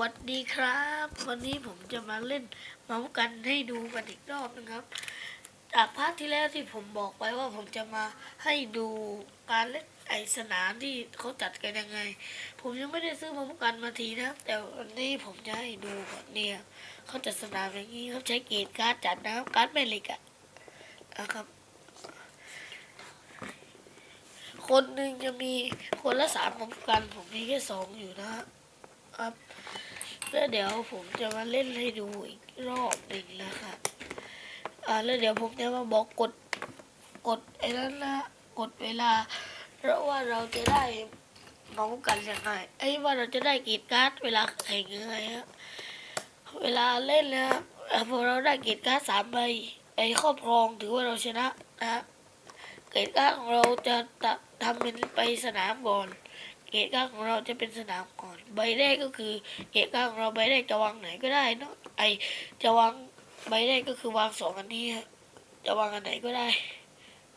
วัสดีครับ วันนี้ผมจะมาเล่นเมาส์กันให้ดูกันอีกรอบนะครับ จากพาร์ทที่แล้วที่ผมบอกไปว่าผมจะมาให้ดูการเล่นไอสนามที่เขาจัดกันยังไง ผมยังไม่ได้ซื้อเมาส์กันมาทีนะครับ แต่วันนี้ผมจะให้ดูก่อนเนี่ยเขาจัดสนามอย่างนี้เขาใช้เกจการ์ดจัดนะครับการ์ดแม่เหล็กอะนะครับ คนหนึ่งจะมีคนละสามเมาส์กัน ผมมีแค่สองอยู่นะครับ ครับแล้วเดี๋ยวผมจะมาเล่นให้ดูอีกรอบหนึ่งนะคะอ่าแล้วเดี๋ยวผมจะมาบอกกดกดไอ้นั้นนะกดเวลาแล้วว่าเราจะได้มาส์กันยังไงไอ้ว่าเราจะได้กีดการ์ดเวลาแข่งยังไงฮะเวลาเล่นนะครับพอเราได้กีดการ์ดสามใบไอ้ครอบครองถือว่าเราชนะนะเกรดการ์ดของเราจะทำเป็นไปสนามก่อน เกตก้าของเราจะเป็นสนามก่อน ใบแรกก็คือเกตก้าของเราใบแรกจะวางไหนก็ได้เนะไอจะวางใบแรกก็คือวางสองอันนี้ฮะจะวางอันไหนก็ได้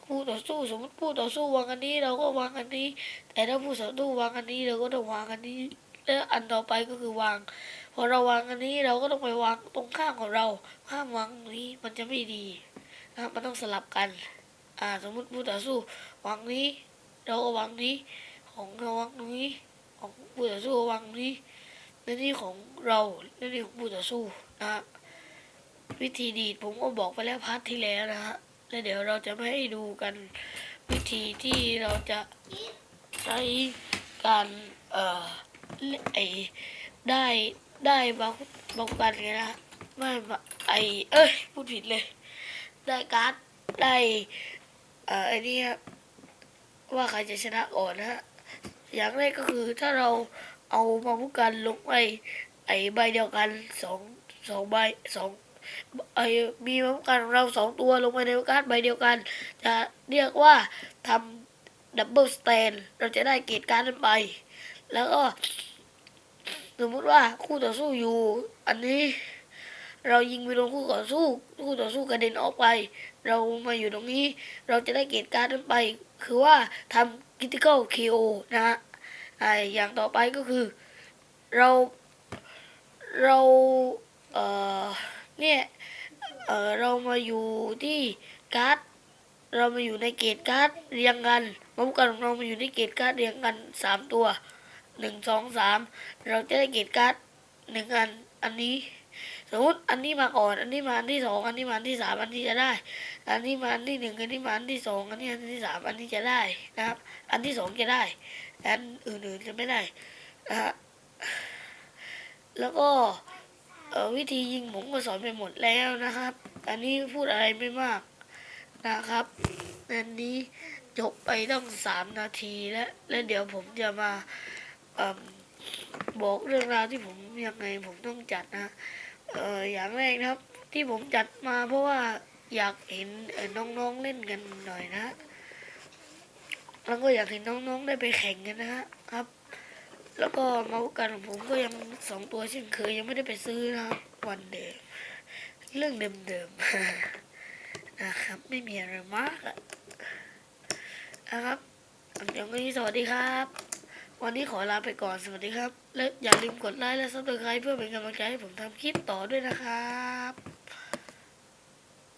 คู่ต่อสู้สมมติคู่ต่อสู้วางอันนี้เราก็วางอันนี้ แต่ถ้าผู้ต่อสู้วางอันนี้เราก็ต้องวางอันนี้แล้วอันต่อไปก็คือวาง พอเราวางอันนี้เราก็ต้องไปวางตรงข้างของเราห้ามวางนี้มันจะไม่ดีนะครับมันต้องสลับกัน อ่า สมมติผู้ต่อสู้วางนี้ เราก็วางนี้ ของเราวางตรงนี้ของผู้ต่อสู้วางตรงนี้และนี่ของเราและนี่ของผู้ต่อสู้นะฮะวิธีดีดผมก็บอกไปแล้วพาร์ทที่แล้วนะฮะแล้วเดี๋ยวเราจะไม่ให้ดูกันวิธีที่เราจะใช้การเอ่อไอได้ได้บางบางกันไงนะฮะไม่มาไอเอ้ยพูดผิดเลย ได้การ์ดได้เอ่อไอนี่ว่าใครจะชนะก่อนนะฮะ อย่างแรกก็คือถ้าเราเอามาพูกันลงไปไอใบเดียวกันสองสองใบสองไอมีมาพูกันของเราสองตัวลงไปในการใบเดียวกัน จะเรียกว่าทำดับเบิลสแตนเราจะได้เกรดการ์ดนั้นไป แล้วก็สมมติว่าคู่ต่อสู้อยู่ อันนี้เรายิงไปโดนคู่ต่อสู้ คู่ต่อสู้กระเด็นออกไป เรามาอยู่ตรงนี้ เราจะได้เกรดการ์ดนั้นไป คือว่าทำ critical KO นะฮะไออย่างต่อไปก็คือ เรา เราเอ่อเนี่ยเออเรามาอยู่ที่การ์ดเรามาอยู่ในเกตการ์ดเรียงกันมาพูดกันของเรามาอยู่ในเกตการ์ดเรียงกันสามตัวหนึ่งสองสามเราจะได้เกตการ์ดหนึ่งอันอันนี้ สมมติอันนี้มาก่อน อันนี้มาอันที่สองอันนี้มาอันที่สามอันนี้จะได้ อันนี้มาอันที่หนึ่งอันนี้มาอันที่สองอันนี้อันที่สามอันนี้จะได้นะครับ อันที่สองจะได้อันอื่นๆจะไม่ได้นะฮะแล้วก็วิธียิงผมก็สอนไปหมดแล้วนะครับ อันนี้พูดอะไรไม่มากนะครับ อันนี้จบไปต้องสามนาทีแล้ว แล้วเดี๋ยวผมจะมาเอิ่ม บอกเรื่องราวที่ผมยังไงผมต้องจัดนะเอออย่างแรกนะครับ ที่ผมจัดมาเพราะว่าอยากเห็นน้องๆเล่นกันหน่อยนะ แล้วก็อยากเห็นน้องๆได้ไปแข่งกันนะฮะครับ แล้วก็เมาส์กันของผมก็ยังสองตัวเช่นเคยยังไม่ได้ไปซื้อนะครับวันเดิมเรื่องเดิมๆนะครับ ไม่มีอะไรมากอะนะครับอย่างนี้สวัสดีครับ วันนี้ขอลาไปก่อนสวัสดีครับ และอย่าลืมกดไลค์และซับสไครต์เพื่อเป็นกำลังใจให้ผมทำคลิปต่อด้วยนะครับ